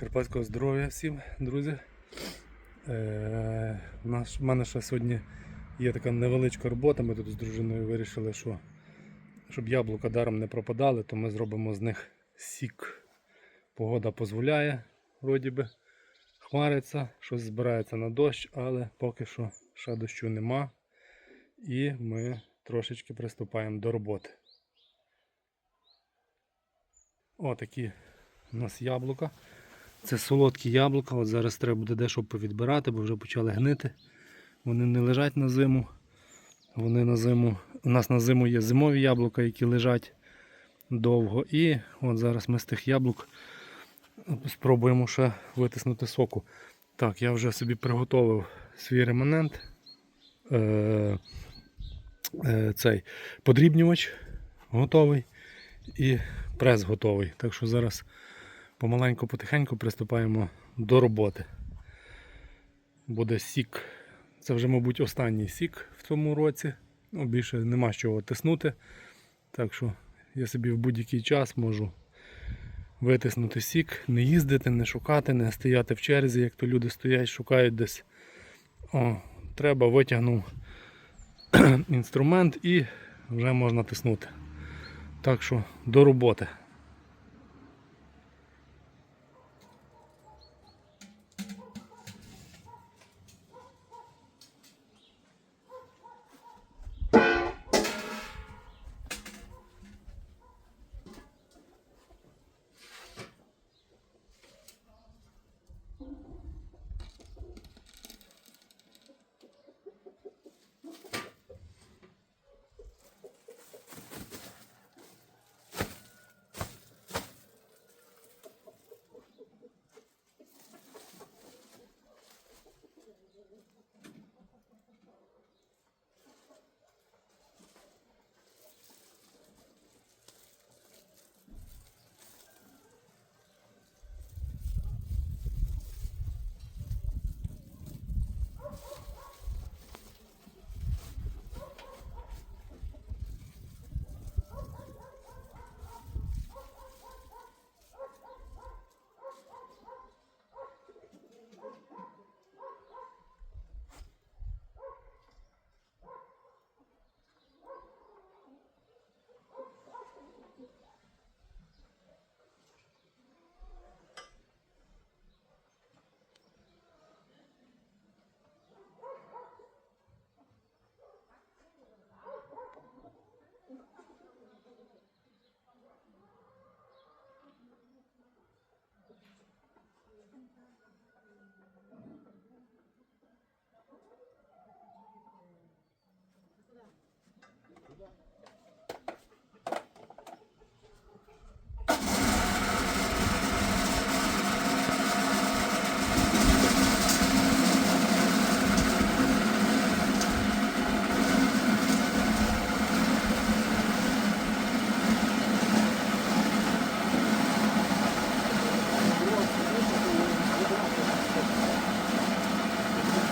Карпатського здоров'я всім, друзі. Е, у мене ще сьогодні є така невеличка робота. Ми тут з дружиною вирішили, що щоб яблука даром не пропадали, то ми зробимо з них сік. Погода дозволяє, вроді би, хмариться, щось збирається на дощ, але поки що ще дощу нема. І ми трошечки приступаємо до роботи. Отакі у нас яблука. Це солодкі яблука. От зараз треба буде дещо повідбирати, бо вже почали гнити. Вони не лежать на зиму. Вони на зиму. У нас на зиму є зимові яблука, які лежать довго. І от зараз ми з тих яблук спробуємо ще витиснути соку. Так, я вже собі приготував свій реманент. Е, е, цей подрібнювач готовий і прес готовий. Так що зараз помаленьку потихеньку приступаємо до роботи. Буде сік. Це вже, мабуть, останній сік в цьому році. Ну, більше нема з чого тиснути. Так що я собі в будь-який час можу витиснути сік, не їздити, не шукати, не стояти в черзі, як то люди стоять, шукають десь. О, треба, витягнув інструмент і вже можна тиснути. Так що до роботи.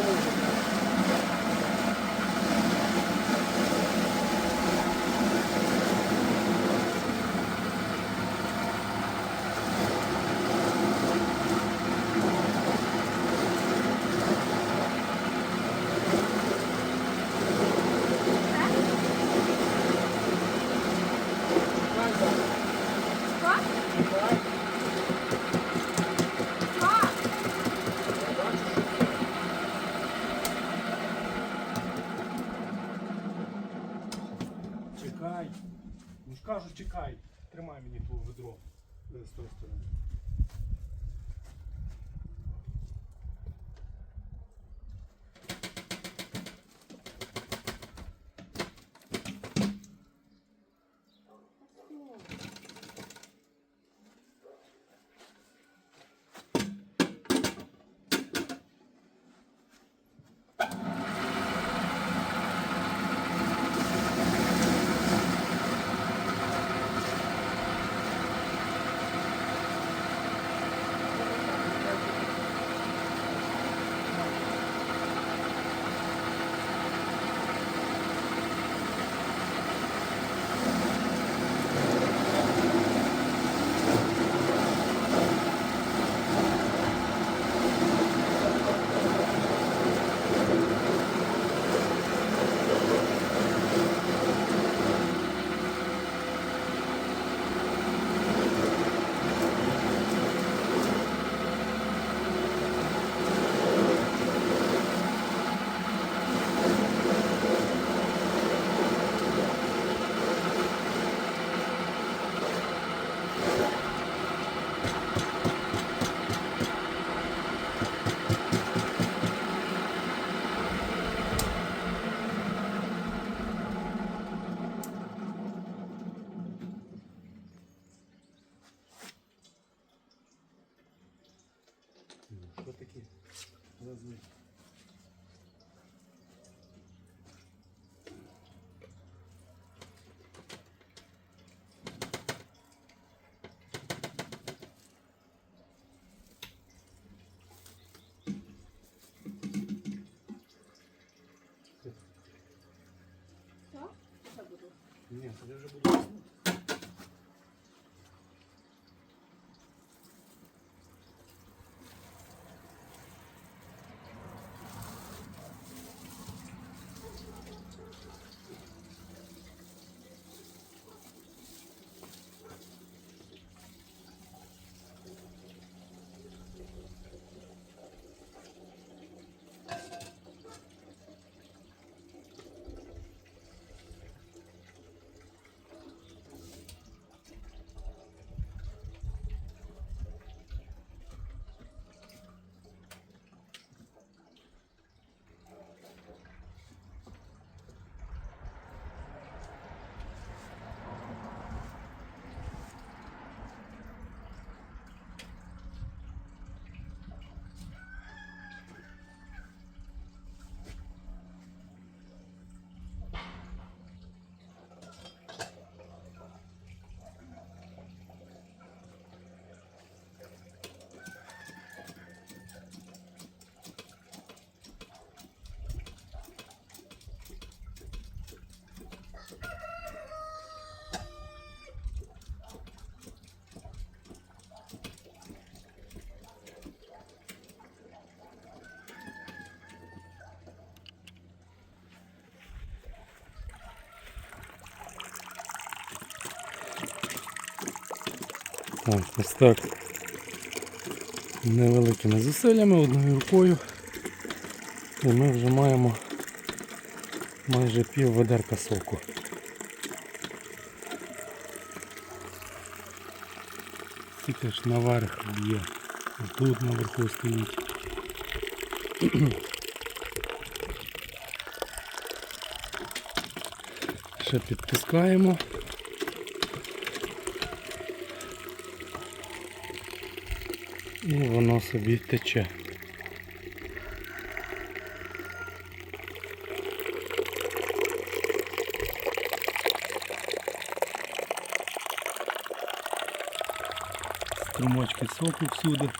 Thank you. Е, з Ні, я вже буде. Так, ось так. Невеликими зусиллями одною рукою. І ми вже маємо майже пів ведерка соку. Тільки ж наверх б'є. Тут наверху стоїть. Ще підтискаємо. І воно собі тече. Струмочки соку всюди.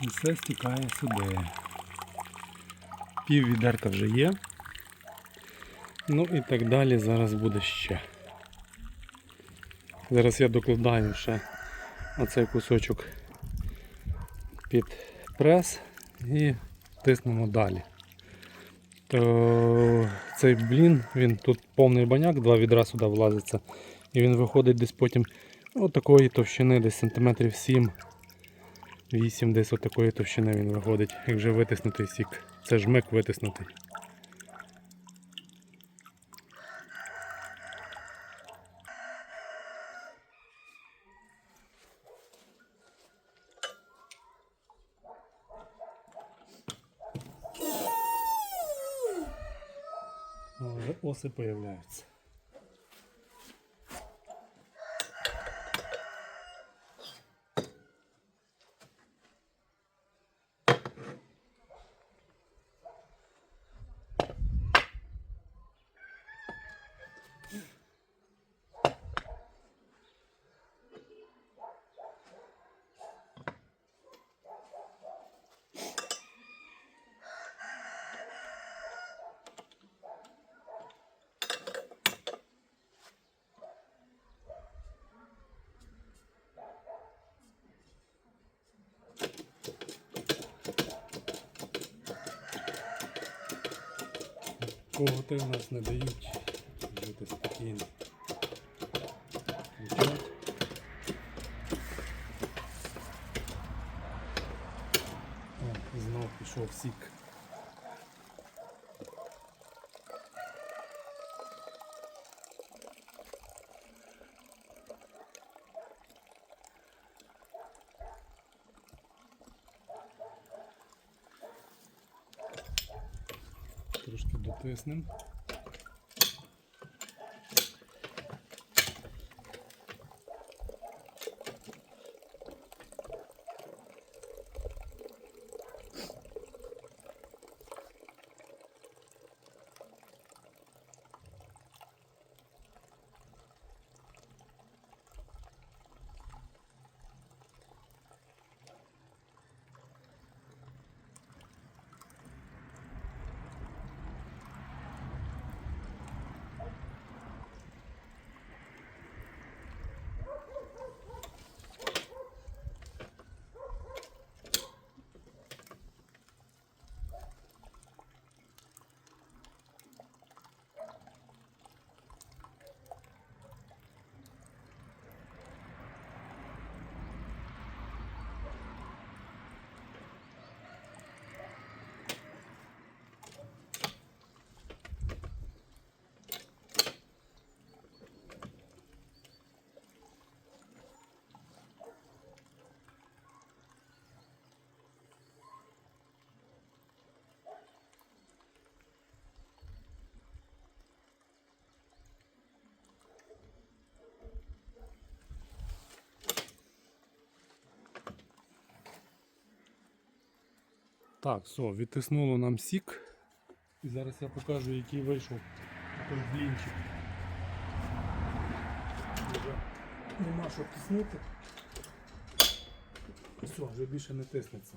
І все стікає сюди. Пів відерка вже є. Ну і так далі зараз буде ще. Зараз я докладаю ще оцей кусочок під прес і тиснемо далі. То цей блін, він тут повний баняк, два відра сюди влазиться. І він виходить десь потім отакої товщини, десь сантиметрів 7. 8 десь отакої товщини він виходить, як вже витиснутий сік. Це жмик витиснутий. Вже оси Коготи в нас не дають жити спокійно. О, знов пішов сік. Трошки Так, все, відтиснуло нам сік. І зараз я покажу, який вийшов той блінчик. Нема що тиснути. Все, вже більше не тиснеться.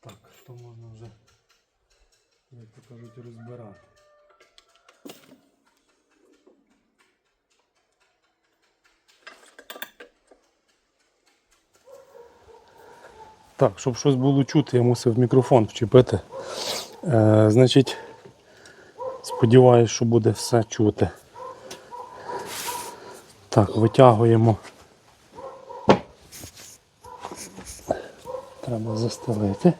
Так, то можна вже, як то кажуть, розбирати. Так, щоб щось було чути, я мусив мікрофон вчепити. Е, значить, сподіваюсь, що буде все чути. Так, витягуємо. Треба застелити.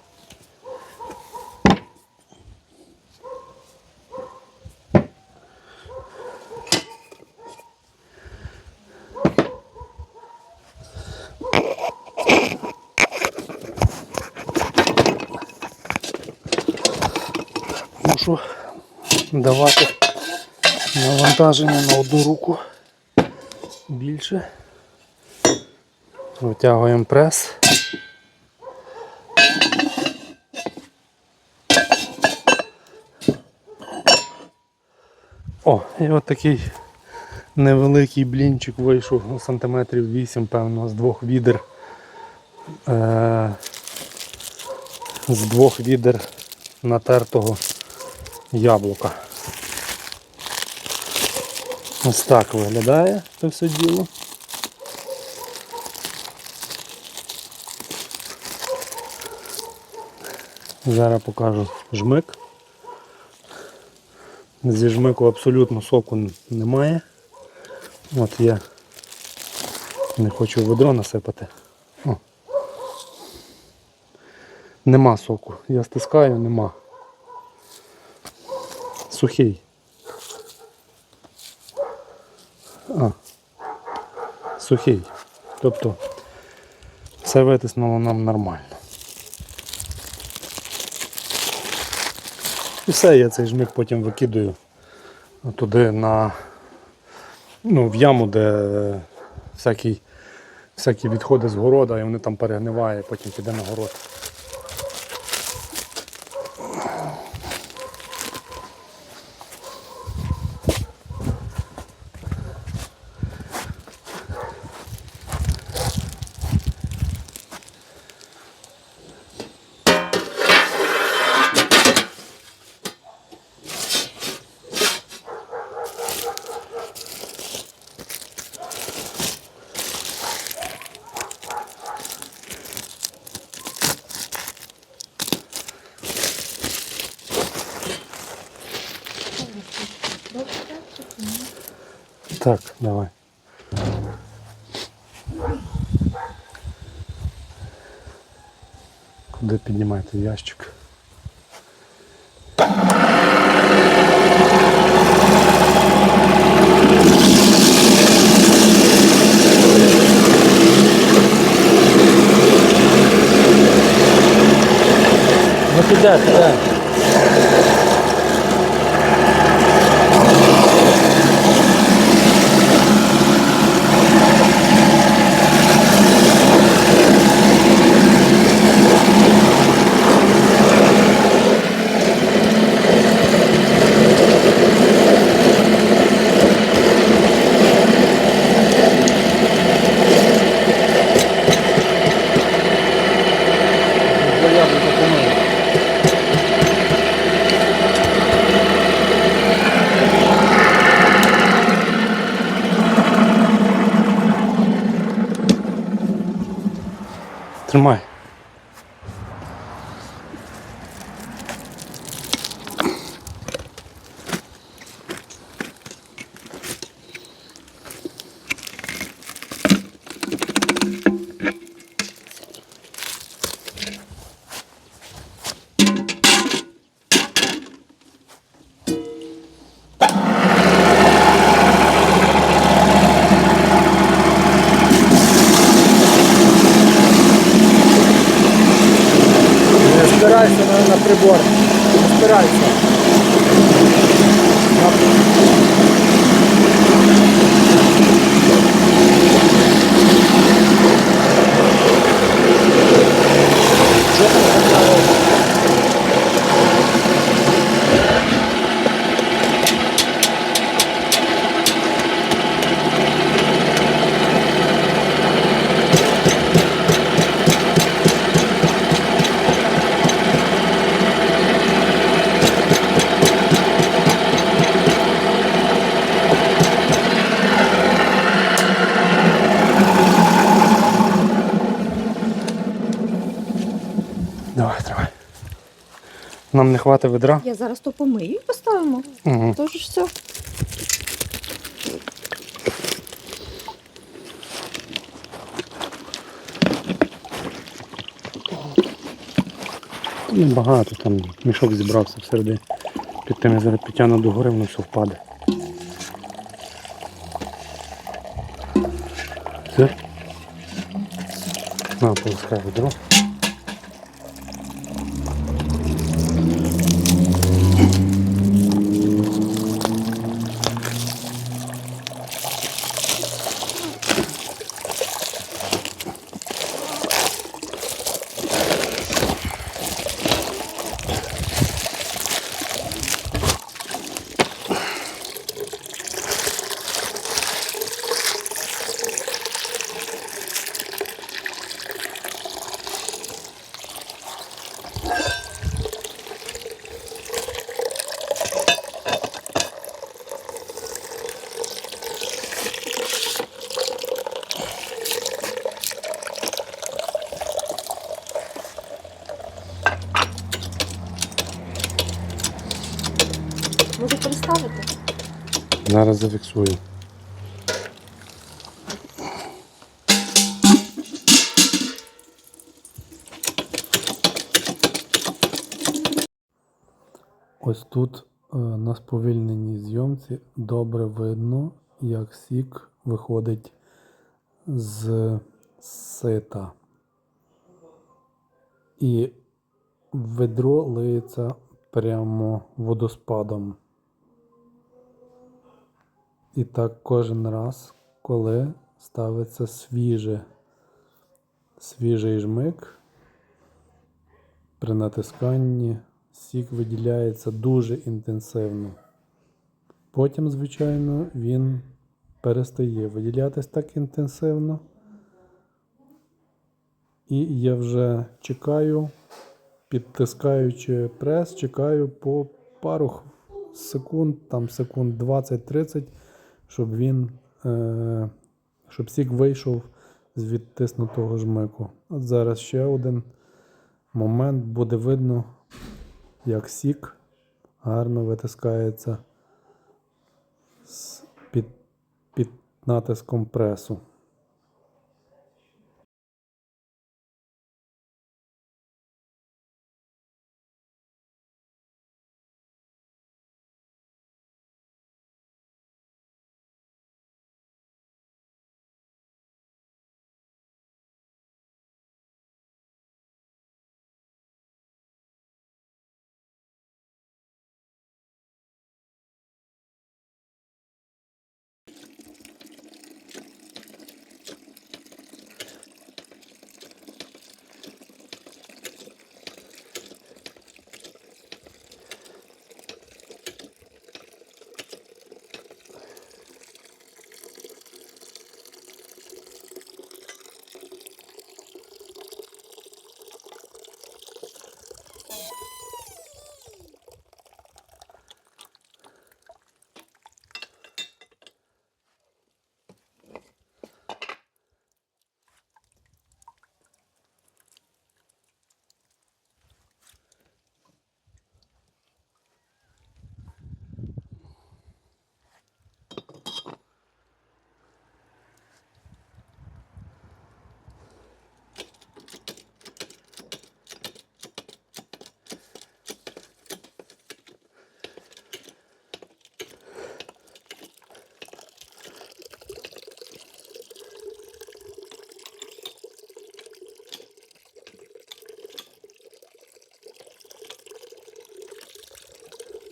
Навантаження на одну руку більше. Витягуємо прес. О, і от такий невеликий блінчик вийшов ну, сантиметрів 8, певно, з двох відер. Е- з двох відер натертого яблука. Ось так виглядає це все діло. Зараз покажу жмик. Зі жмику абсолютно соку немає. От я не хочу ведро насипати. О. Нема соку. Я стискаю, нема. Сухий. Сухий. Тобто все витиснуло нам нормально. І все, я цей жмик потім викидаю туди на ну, в яму, де всякі, всякі відходи з города і вони там перегнивають, потім піде на город. Так, давай. Куди піднімати ящик? Ну піде, піде. Тримай. Не спирайся на, на прибор. Не спирайся. Нам не хватить ведра. Я зараз то помию і поставимо. Угу. Тож все. Небагато, там мішок зібрався всередині. Під тим я зараз підтягну до гори, воно все впаде. Все? На, полоскай ведро. Зараз зафіксую. Ось тут е, на сповільненій зйомці добре видно, як сік виходить з сита. І ведро лиється прямо водоспадом. І так кожен раз, коли ставиться свіже, свіжий жмик, при натисканні сік виділяється дуже інтенсивно. Потім, звичайно, він перестає виділятись так інтенсивно. І я вже чекаю, підтискаючи прес, чекаю по пару секунд, там секунд 20-30, щоб він, е, щоб сік вийшов з відтиснутого жмику. От зараз ще один момент буде видно, як сік гарно витискається з- під, під натиском пресу.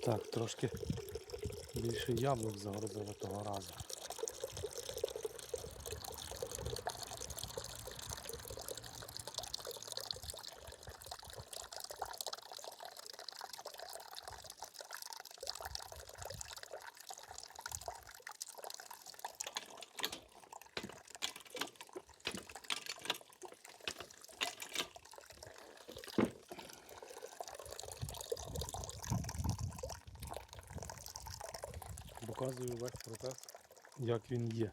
Так, трошки більше яблук загрузили того разу. Показую весь процес, як він є.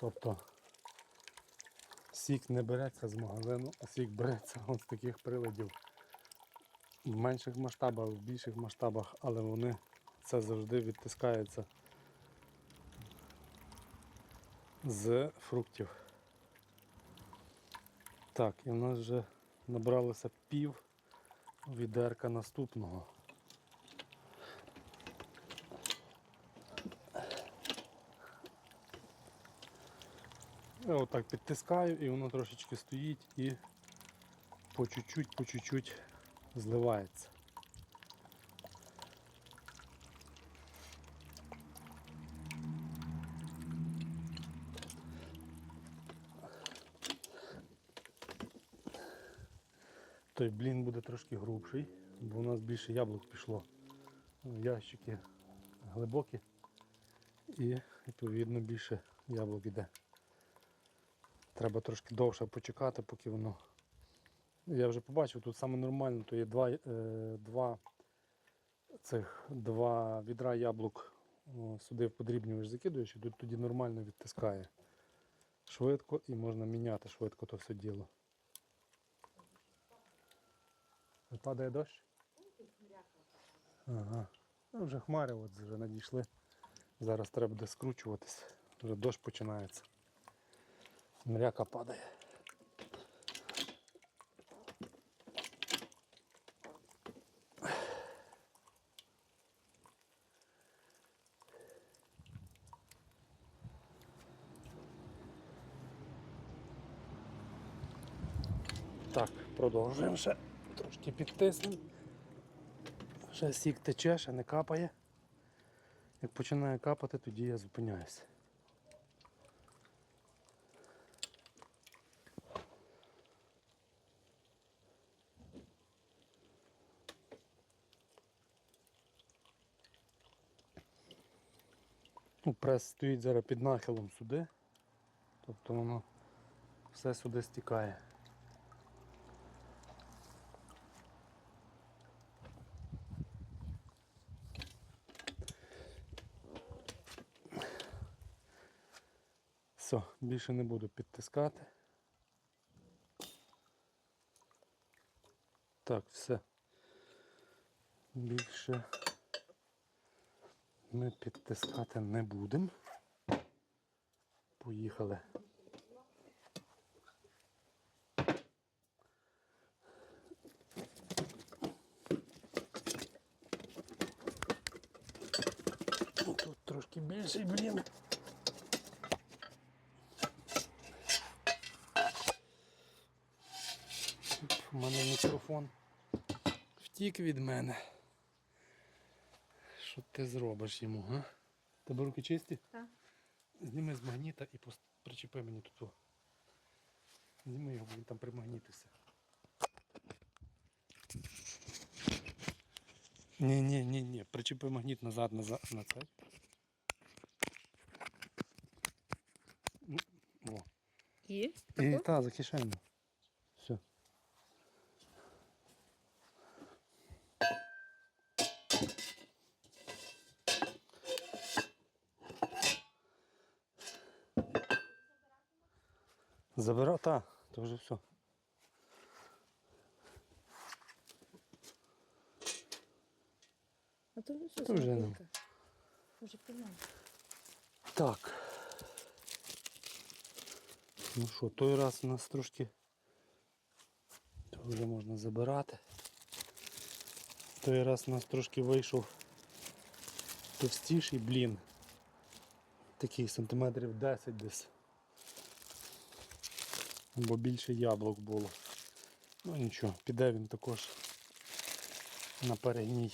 Тобто сік не береться з магазину, а сік береться з таких приладів в менших масштабах, в більших масштабах, але вони це завжди відтискається з фруктів. Так, і в нас вже набралося пів відерка наступного. Я отак підтискаю і воно трошечки стоїть і по чуть-чуть, по чуть-чуть зливається. Той блін буде трошки грубший, бо у нас більше яблук пішло. Ящики глибокі і відповідно більше яблук іде. Треба трошки довше почекати, поки воно. Я вже побачив, тут саме нормально, то є два, е, два цих два відра яблук сюди в подрібнювач закидуєш і тут тоді нормально відтискає. Швидко і можна міняти швидко то все діло. Падає дощ? Ага. Ну, вже хмари от вже надійшли. Зараз треба буде скручуватись. Вже дощ починається. Мряка падає. Так, продовжуємо ще трошки підтиснемо. Ще сік тече, ще не капає. Як починає капати, тоді я зупиняюся. Прес стоїть зараз під нахилом сюди, тобто воно все сюди стікає. Все, більше не буду підтискати. Так, все. Більше ми підтискати не будемо. Поїхали. Тут трошки більший, блін. У мене мікрофон втік від мене. Що ти зробиш йому, га? Тебе руки чисті? Так. Зніми з магніта і причепи мені тут. Зніми його, бо він там примагнітився. Ні, ні, ні, ні. Причепи магніт назад, назад на цей. Ну, О. І? І та, за кишеню. Забирав, та, то вже все. А то вже все, То вже смаколика. Вже піна. Так. Ну що, той раз у нас трошки то вже можна забирати. Той раз у нас трошки вийшов товстіший блін. Такий сантиметрів 10 десь. Бо більше яблук було. Ну нічого, піде він також на перегній.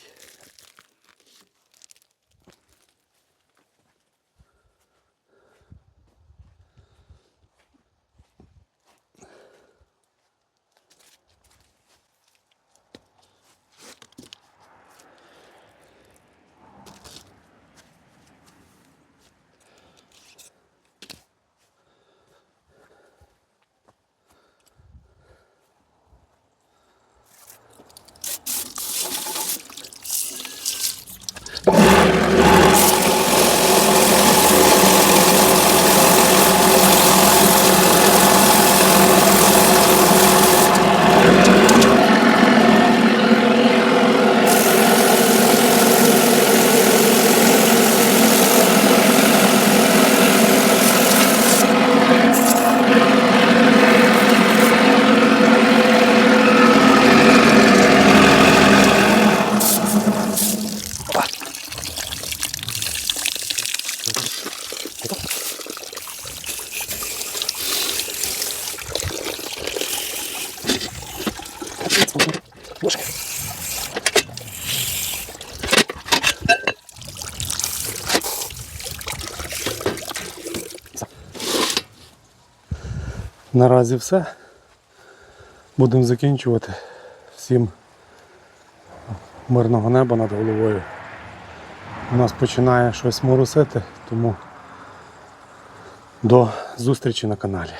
Наразі все. Будемо закінчувати. Всім мирного неба над головою. У нас починає щось моросити, тому до зустрічі на каналі.